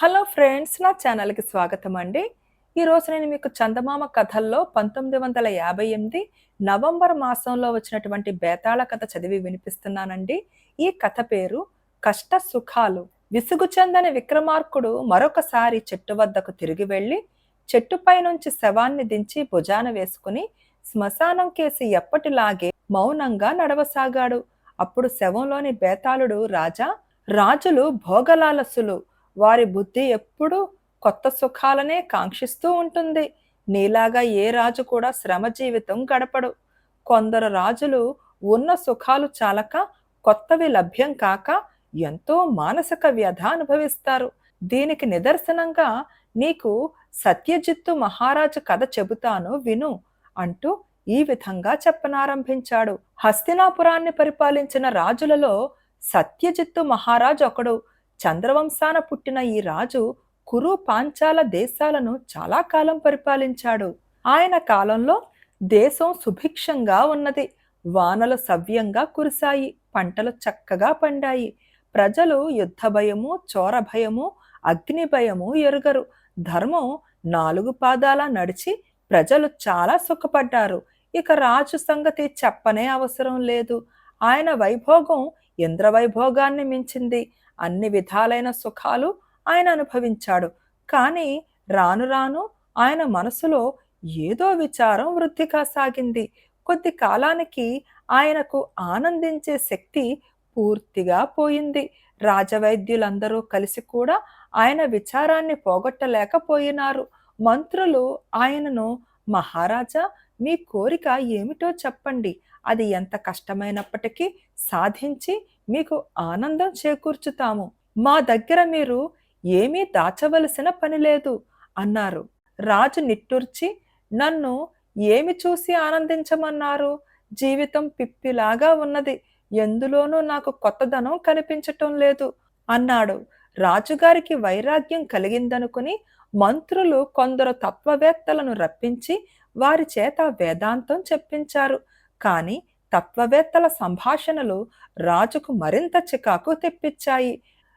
Hello friends నా ఛానల్కి స్వాగతం అండి. ఈరోజు నేను మీకు చందమామ కథల్లో పంతొమ్మిది వందల యాభై ఎనిమిది నవంబర్ మాసంలో వచ్చినటువంటి బేతాళ కథ చదివి వినిపిస్తున్నానండి. ఈ కథ పేరు కష్ట సుఖాలు విసుగు చెందని విక్రమార్కుడు మరొకసారి చెట్టు వద్దకు తిరిగి వెళ్ళి చెట్టుపై నుంచి శవాన్ని దించి భుజాన వేసుకుని శ్మశానం కేసి ఎప్పటిలాగే మౌనంగా నడవసాగాడు. అప్పుడు శవంలోని బేతాళుడు రాజా రాజులు భోగలాలసులు. వారి బుద్ధి ఎప్పుడూ కొత్త సుఖాలనే కాంక్షిస్తూ ఉంటుంది. నీలాగా ఏ రాజు కూడా శ్రమ జీవితం గడపడు. కొందరు రాజులు ఉన్న సుఖాలు చాలక కొత్తవి లభ్యం కాక ఎంతో మానసిక వ్యధ అనుభవిస్తారు. దీనికి నిదర్శనంగా నీకు సత్యజిత్తు మహారాజు కథ చెబుతాను విను అంటూ ఈ విధంగా చెప్పనారంభించాడు. హస్తినాపురాన్ని పరిపాలించిన రాజులలో సత్యజిత్తు మహారాజు ఒకడు. చంద్రవంశాన పుట్టిన ఈ రాజు కురు పాంచాల దేశాలను చాలా కాలం పరిపాలించాడు. ఆయన కాలంలో దేశం సుభిక్షంగా ఉన్నది. వానలు సవ్యంగా కురిశాయి. పంటలు చక్కగా పండాయి. ప్రజలు యుద్ధ భయము చోర భయము అగ్ని భయము ఎరుగరు. ధర్మం నాలుగు పాదాల నడిచి ప్రజలు చాలా సుఖపడ్డారు. ఇక రాజు సంగతి చెప్పనే అవసరం లేదు. ఆయన వైభోగం ఇంద్రవైభోగాన్ని మించింది. అన్ని విధాలైన సుఖాలు ఆయన అనుభవించాడు. కానీ రాను రాను ఆయన మనసులో ఏదో విచారం వృద్ధి కాసాగింది కొద్ది కాలానికి ఆయనకు ఆనందించే శక్తి పూర్తిగా పోయింది. రాజవైద్యులందరూ కలిసి కూడా ఆయన విచారాన్ని పోగొట్టలేకపోయినారు. మంత్రులు ఆయనను మహారాజా మీ కోరిక ఏమిటో చెప్పండి. అది ఎంత కష్టమైనప్పటికీ సాధించి మీకు ఆనందం చేకూర్చుతాము. మా దగ్గర మీరు ఏమీ దాచవలసిన పని లేదు అన్నారు. రాజు నిట్టూర్చి నన్ను ఏమి చూసి ఆనందించమన్నారు? జీవితం పిప్పిలాగా ఉన్నది. ఎందులోనూ నాకు కొత్తదనం కనిపించటం లేదు అన్నాడు. రాజుగారికి వైరాగ్యం కలిగిందనుకుని మంత్రులు కొందరు తత్వవేత్తలను రప్పించి వారి చేత వేదాంతం చెప్పించారు. కానీ తత్వవేత్తల సంభాషణలు రాజుకు మరింత చికాకు తెప్పించాయి.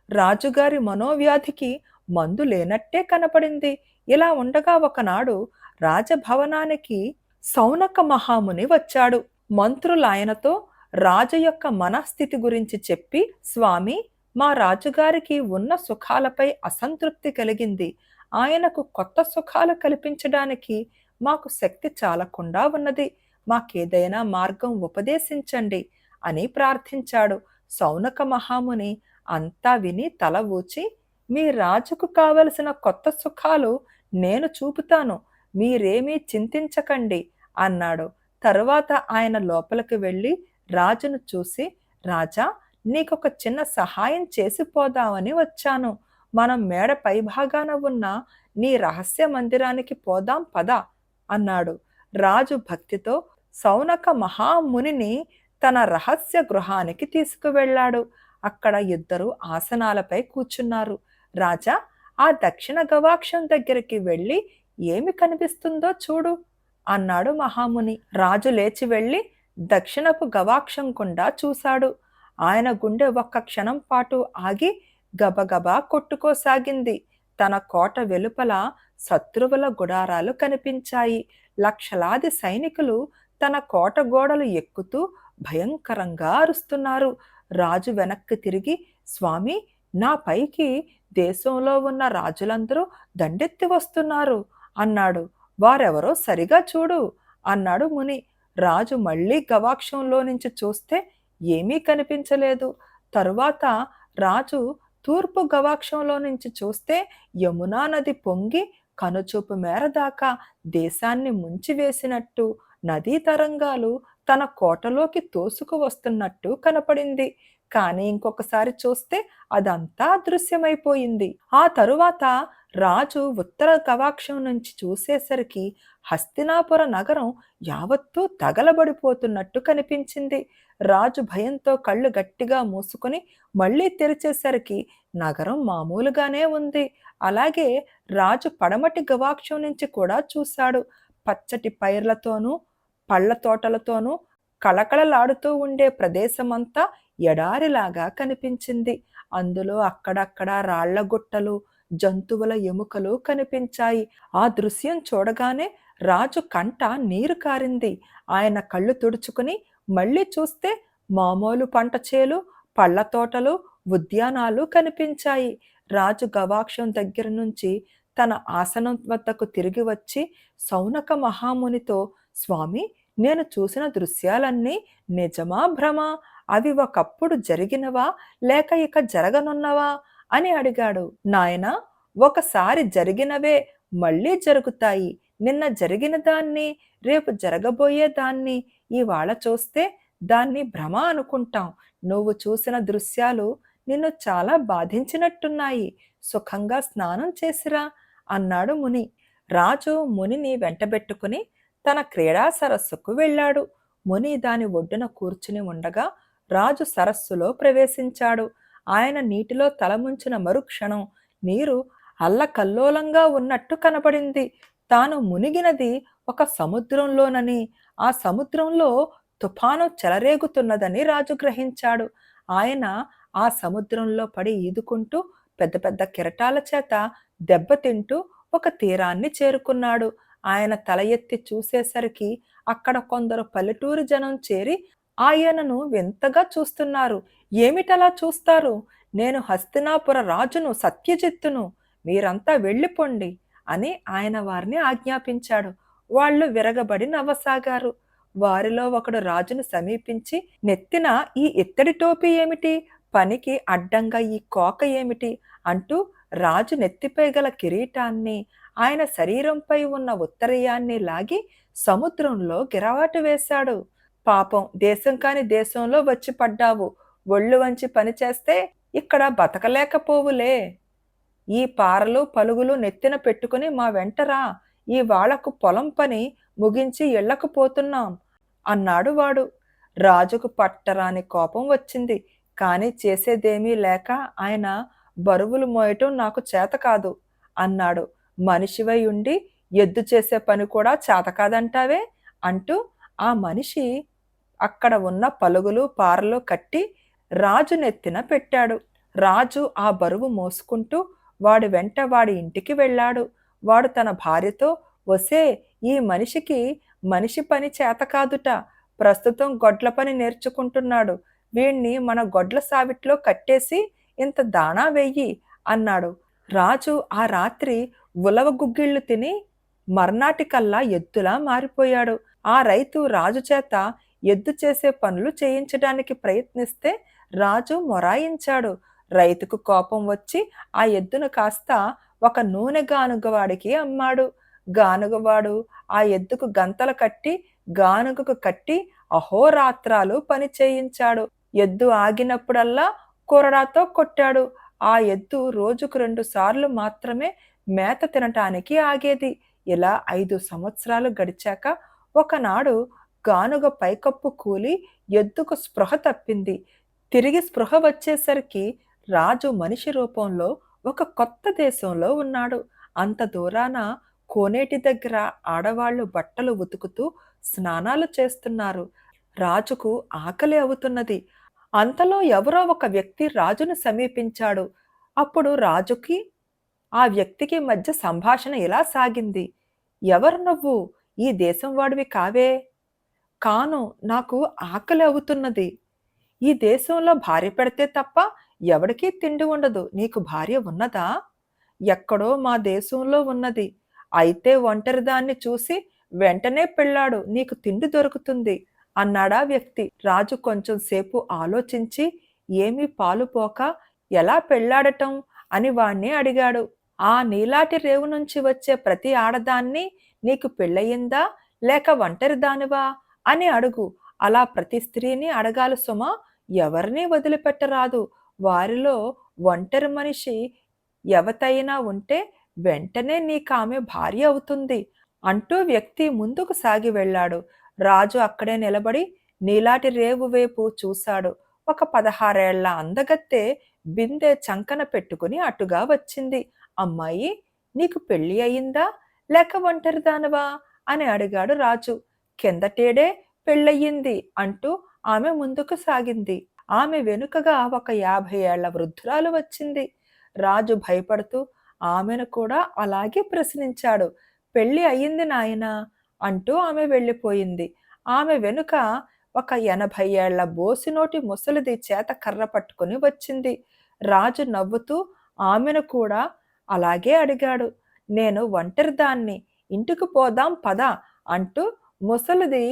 రాజుగారి మనోవ్యాధికి మందు లేనట్టే కనపడింది. ఇలా ఉండగా ఒకనాడు రాజభవనానికి సౌనక మహాముని వచ్చాడు. మంత్రులాయనతో రాజు యొక్క మనస్థితి గురించి చెప్పి స్వామి మా రాజుగారికి ఉన్న సుఖాలపై అసంతృప్తి కలిగింది. ఆయనకు కొత్త సుఖాలు కల్పించడానికి మాకు శక్తి చాలకుండా ఉన్నది. మాకేదైనా మార్గం ఉపదేశించండి అని ప్రార్థించాడు. సౌనక మహాముని అంతా విని తల ఊచి మీ రాజుకు కావలసిన కొత్త సుఖాలు నేను చూపుతాను మీరేమీ చింతించకండి అన్నాడు. తరువాత ఆయన లోపలికి వెళ్ళి రాజును చూసి రాజా నీకొక చిన్న సహాయం చేసిపోదామని వచ్చాను. మనం మేడ పైభాగాన ఉన్న నీ రహస్య మందిరానికి పోదాం పద అన్నాడు. రాజు భక్తితో సౌనక మహామునిని తన రహస్య గృహానికి తీసుకువెళ్ళాడు. అక్కడ ఇద్దరు ఆసనాలపై కూర్చున్నారు. రాజా ఆ దక్షిణ గవాక్షం దగ్గరికి వెళ్ళి ఏమి కనిపిస్తుందో చూడు అన్నాడు మహాముని. రాజు లేచి వెళ్ళి దక్షిణపు గవాక్షం గుండా చూశాడు. ఆయన గుండె ఒక్క క్షణం పాటు ఆగి గబగబా కొట్టుకోసాగింది. తన కోట వెలుపల శత్రువుల గుడారాలు కనిపించాయి. లక్షలాది సైనికులు తన కోట గోడలు ఎక్కుతూ భయంకరంగా అరుస్తున్నారు. రాజు వెనక్కి తిరిగి స్వామి నా పైకి దేశంలో ఉన్న రాజులందరూ దండెత్తి వస్తున్నారు అన్నాడు. వారెవరో సరిగా చూడు అన్నాడు ముని. రాజు మళ్ళీ గవాక్షంలో నుంచి చూస్తే ఏమీ కనిపించలేదు. తరువాత రాజు తూర్పు గవాక్షంలో నుంచి చూస్తే యమునా నది పొంగి కనుచూపు మేర దాకా దేశాన్ని ముంచివేసినట్టు నదీ తరంగాలు తన కోటలోకి తోసుకు వస్తున్నట్టు కనపడింది. కానీ ఇంకొకసారి చూస్తే అదంతా దృశ్యమైపోయింది. ఆ తరువాత రాజు ఉత్తర గవాక్షం నుంచి చూసేసరికి హస్తినాపుర నగరం యావత్తూ తగలబడిపోతున్నట్టు కనిపించింది. రాజు భయంతో కళ్ళు గట్టిగా మూసుకొని మళ్ళీ తెరిచేసరికి నగరం మామూలుగానే ఉంది. అలాగే రాజు పడమటి గవాక్షం నుంచి కూడా చూశాడు. పచ్చటి పైర్లతోనూ పళ్ళ తోటలతోనూ కళకళలాడుతూ ఉండే ప్రదేశమంతా ఎడారిలాగా కనిపించింది. అందులో అక్కడక్కడ రాళ్ళ గుట్టలు జంతువుల ఎముకలు కనిపించాయి. ఆ దృశ్యం చూడగానే రాజు కంట నీరు కారింది. ఆయన కళ్ళు తుడుచుకుని మళ్ళీ చూస్తే మామూలు పంట చేలు పళ్ళ తోటలు ఉద్యానాలు కనిపించాయి. రాజు గవాక్షం దగ్గర నుంచి తన ఆసనం వద్దకు తిరిగి వచ్చి సౌనక మహామునితో స్వామి నేను చూసిన దృశ్యాలన్నీ నిజమా భ్రమ? అవి ఒకప్పుడు జరిగినవా? లేక ఇక జరగనున్నవా? అని అడిగాడు. నాయన ఒకసారి జరిగినవే మళ్ళీ జరుగుతాయి. నిన్న జరిగిన దాన్ని రేపు జరగబోయే దాన్ని ఇవాళ చూస్తే దాన్ని భ్రమ అనుకుంటాం. నువ్వు చూసిన దృశ్యాలు నిన్ను చాలా బాధించినట్టున్నాయి. సుఖంగా స్నానం చేసిరా అన్నాడు ముని. రాజు మునిని వెంటబెట్టుకుని తన క్రీడా సరస్సుకు వెళ్ళాడు. ముని దాని ఒడ్డున కూర్చుని ఉండగా రాజు సరస్సులో ప్రవేశించాడు. ఆయన నీటిలో తలముంచిన మరుక్షణం నీరు అల్లకల్లోలంగా ఉన్నట్టు కనపడింది. తాను మునిగినది ఒక సముద్రంలోనని ఆ సముద్రంలో తుఫాను చెలరేగుతున్నదని రాజు గ్రహించాడు. ఆయన ఆ సముద్రంలో పడి ఈదుకుంటూ పెద్ద పెద్ద కిరటాల చేత దెబ్బతింటూ ఒక తీరాన్ని చేరుకున్నాడు. ఆయన తల ఎత్తి చూసేసరికి అక్కడ కొందరు పల్లెటూరు జనం చేరి ఆయనను వింతగా చూస్తున్నారు. ఏమిటలా చూస్తారు? నేను హస్తినాపుర రాజును సత్యజిత్తును మీరంతా వెళ్ళిపోండి అని ఆయన వారిని ఆజ్ఞాపించాడు. వాళ్ళు విరగబడి నవ్వసాగారు. వారిలో ఒకడు రాజును సమీపించి నెత్తిన ఈ ఇత్తడి టోపీ ఏమిటి? పనికి అడ్డంగా ఈ కోక ఏమిటి? అంటూ రాజు నెత్తిపై గల కిరీటాన్ని ఆయన శరీరంపై ఉన్న ఉత్తరీయాన్ని లాగి సముద్రంలో గిరవాటు వేశాడు. పాపం దేశం కాని దేశంలో వచ్చి పడ్డావు. ఒళ్ళు వంచి పనిచేస్తే ఇక్కడ బతకలేకపోవులే. ఈ పారలు పలుగులు నెత్తిన పెట్టుకుని మా వెంటరా ఈ వాళ్ళకు పొలం పని ముగించి ఇళ్ళకు పోతున్నాం అన్నాడు వాడు. రాజుకు పట్టరాని కోపం వచ్చింది. కానీ చేసేదేమీ లేక ఆయన బరువులు మోయటం నాకు చేత కాదు అన్నాడు. మనిషివై ఉండి ఎద్దు చేసే పని కూడా చేత కాదంటావే అంటూ ఆ మనిషి అక్కడ ఉన్న పలుగులు పారలు కట్టి రాజు నెత్తిన పెట్టాడు. రాజు ఆ బరువు మోసుకుంటూ వాడి వెంట వాడి ఇంటికి వెళ్ళాడు. వాడు తన భార్యతో వసే ఈ మనిషికి మనిషి పని చేత కాదుట. ప్రస్తుతం గొడ్ల పని నేర్చుకుంటున్నాడు. వీణ్ణి మన గొడ్ల సావిట్లో కట్టేసి ఇంత దాణా వెయ్యి అన్నాడు. రాజు ఆ రాత్రి ఉలవ గుగ్గిళ్ళు తిని మర్నాటికల్లా ఎద్దులా మారిపోయాడు. ఆ రైతు రాజు చేత ఎద్దు చేసే పనులు చేయించడానికి ప్రయత్నిస్తే రాజు మొరాయించాడు. రైతుకు కోపం వచ్చి ఆ ఎద్దును కాస్త ఒక నూనె గానుగవాడికి అమ్మాడు. గానుగవాడు ఆ ఎద్దుకు గంతలు కట్టి గానుగకు కట్టి అహోరాత్రాలు పని చేయించాడు. ఎద్దు ఆగినప్పుడల్లా కొరడాతో కొట్టాడు. ఆ ఎద్దు రోజుకు రెండు సార్లు మాత్రమే మేత తినటానికి ఆగేది. ఇలా ఐదు సంవత్సరాలు గడిచాక ఒకనాడు గానుగ పైకప్పు కూలి ఎద్దుకు స్పృహ తప్పింది. తిరిగి స్పృహ వచ్చేసరికి రాజు మనిషి రూపంలో ఒక కొత్త దేశంలో ఉన్నాడు. అంత దూరాన కోనేటి దగ్గర ఆడవాళ్ళు బట్టలు ఉతుకుతూ స్నానాలు చేస్తున్నారు. రాజుకు ఆకలి అవుతున్నది. అంతలో ఎవరో ఒక వ్యక్తి రాజును సమీపించాడు. అప్పుడు రాజుకి ఆ వ్యక్తికి మధ్య సంభాషణ ఇలా సాగింది? ఎవరు నువ్వు? ఈ దేశం వాడివి కావే? కాను నాకు ఆకలి అవుతున్నది. ఈ దేశంలో భార్య పెడితే తప్ప ఎవడికీ తిండి ఉండదు. నీకు భార్య ఉన్నదా? ఎక్కడో మా దేశంలో ఉన్నది. అయితే ఒంటరిదాన్ని చూసి వెంటనే పెళ్ళాడు. నీకు తిండి దొరుకుతుంది అన్నాడా వ్యక్తి. రాజు కొంచెం సేపు ఆలోచించి ఏమీ పాలు పోక ఎలా పెళ్ళాడటం? అని వాణ్ణి అడిగాడు. ఆ నీలాటి రేవు నుంచి వచ్చే ప్రతి ఆడదాన్ని నీకు పెళ్ళయిందా? లేక ఒంటరి దానివా? అని అడుగు. అలా ప్రతి స్త్రీని అడగాలి సుమ. ఎవరిని వదిలిపెట్టరాదు? వారిలో ఒంటరి మనిషి ఎవతైనా ఉంటే వెంటనే నీకామె భార్య అవుతుంది అంటూ వ్యక్తి ముందుకు సాగి వెళ్ళాడు. రాజు అక్కడే నిలబడి నీలాటి రేవు వైపు చూశాడు. ఒక పదహారేళ్ళ అందగత్తె బిందె చంకన పెట్టుకుని అటుగా వచ్చింది. అమ్మాయి నీకు పెళ్ళి అయిందా లేక ఒంటరిదానవా అని అడిగాడు రాజు. కిందటేడే పెళ్ళయింది అంటూ ఆమె ముందుకు సాగింది. ఆమె వెనుకగా ఒక యాభై ఏళ్ళ వృద్ధురాలు వచ్చింది. రాజు భయపడుతూ ఆమెను కూడా అలాగే ప్రశ్నించాడు. పెళ్ళి అయ్యింది నాయన? అంటూ ఆమె వెళ్ళిపోయింది. ఆమె వెనుక ఒక ఎనభై ఏళ్ళ బోసినోటి ముసలిది చేత కర్ర పట్టుకుని వచ్చింది. రాజు నవ్వుతూ ఆమెను కూడా అలాగే అడిగాడు. నేను ఒంటరిదాన్ని ఇంటికి పోదాం పద అంటూ ముసలిది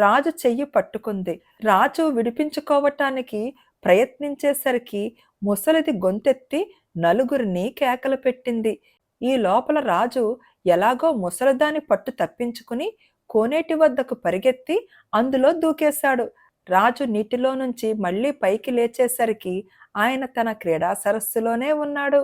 రాజు చెయ్యి పట్టుకుంది. రాజు విడిపించుకోవటానికి ప్రయత్నించేసరికి ముసలిది గొంతెత్తి నలుగురిని కేకలు పెట్టింది. ఈ లోపల రాజు ఎలాగో ముసలిదాని పట్టు తప్పించుకుని కోనేటి వద్దకు పరిగెత్తి అందులో దూకేశాడు. రాజు నీటిలో నుంచి మళ్ళీ పైకి లేచేసరికి ఆయన తన క్రీడా సరస్సులోనే ఉన్నాడు.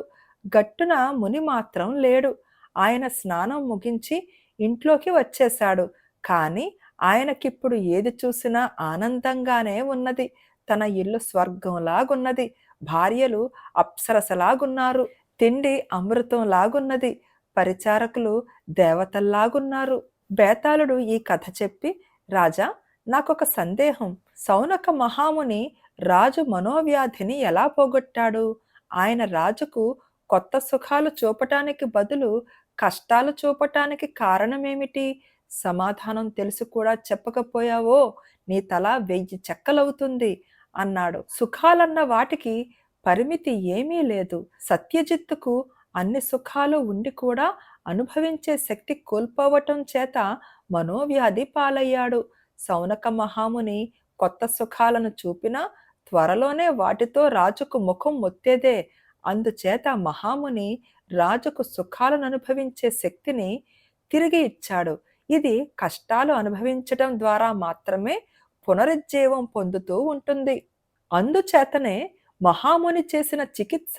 గట్టున ముని మాత్రం లేడు. ఆయన స్నానం ముగించి ఇంట్లోకి వచ్చేశాడు. కానీ ఆయనకిప్పుడు ఏది చూసినా ఆనందంగానే ఉన్నది. తన ఇల్లు స్వర్గంలాగున్నది. భార్యలు అప్సరసలాగున్నారు. తిండి అమృతంలాగున్నది. పరిచారకులు దేవతల్లాగున్నారు. బేతాళుడు ఈ కథ చెప్పి రాజా నాకొక సందేహం. సౌనక మహాముని రాజు మనోవ్యాధిని ఎలా పోగొట్టాడు? ఆయన రాజుకు కొత్త సుఖాలు చూపటానికి బదులు కష్టాలు చూపటానికి కారణమేమిటి? సమాధానం తెలుసు కూడా చెప్పకపోయావో? నీ తల వెయ్యి చెక్కలవుతుంది అన్నాడు. సుఖాలన్న వాటికి పరిమితి ఏమీ లేదు. సత్యజిత్తుకు అన్ని సుఖాలు ఉండి కూడా అనుభవించే శక్తి కోల్పోవటం చేత మనోవ్యాధి పాలయ్యాడు. సౌనక మహాముని కొత్త సుఖాలను చూపినా త్వరలోనే వాటితో రాజుకు ముఖం మొత్తేదే. అందుచేత మహాముని రాజుకు సుఖాలను అనుభవించే శక్తిని తిరిగి ఇచ్చాడు. ఇది కష్టాలు అనుభవించటం ద్వారా మాత్రమే పునరుజ్జీవం పొందుతూ ఉంటుంది. అందుచేతనే మహాముని చేసిన చికిత్స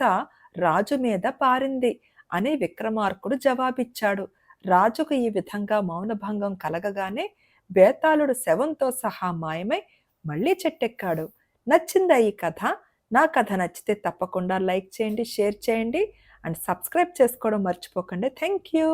రాజు మీద పారింది అని విక్రమార్కుడు జవాబిచ్చాడు. రాజుకు ఈ విధంగా మౌనభంగం కలగగానే బేతాళుడు శవంతో సహా మాయమై మళ్ళీ చెట్టెక్కాడు. నచ్చిందా ఈ కథ? నా కథ నచ్చితే తప్పకుండా లైక్ చేయండి షేర్ చేయండి అండ్ సబ్స్క్రైబ్ చేసుకోవడం మర్చిపోకండి. Thank you.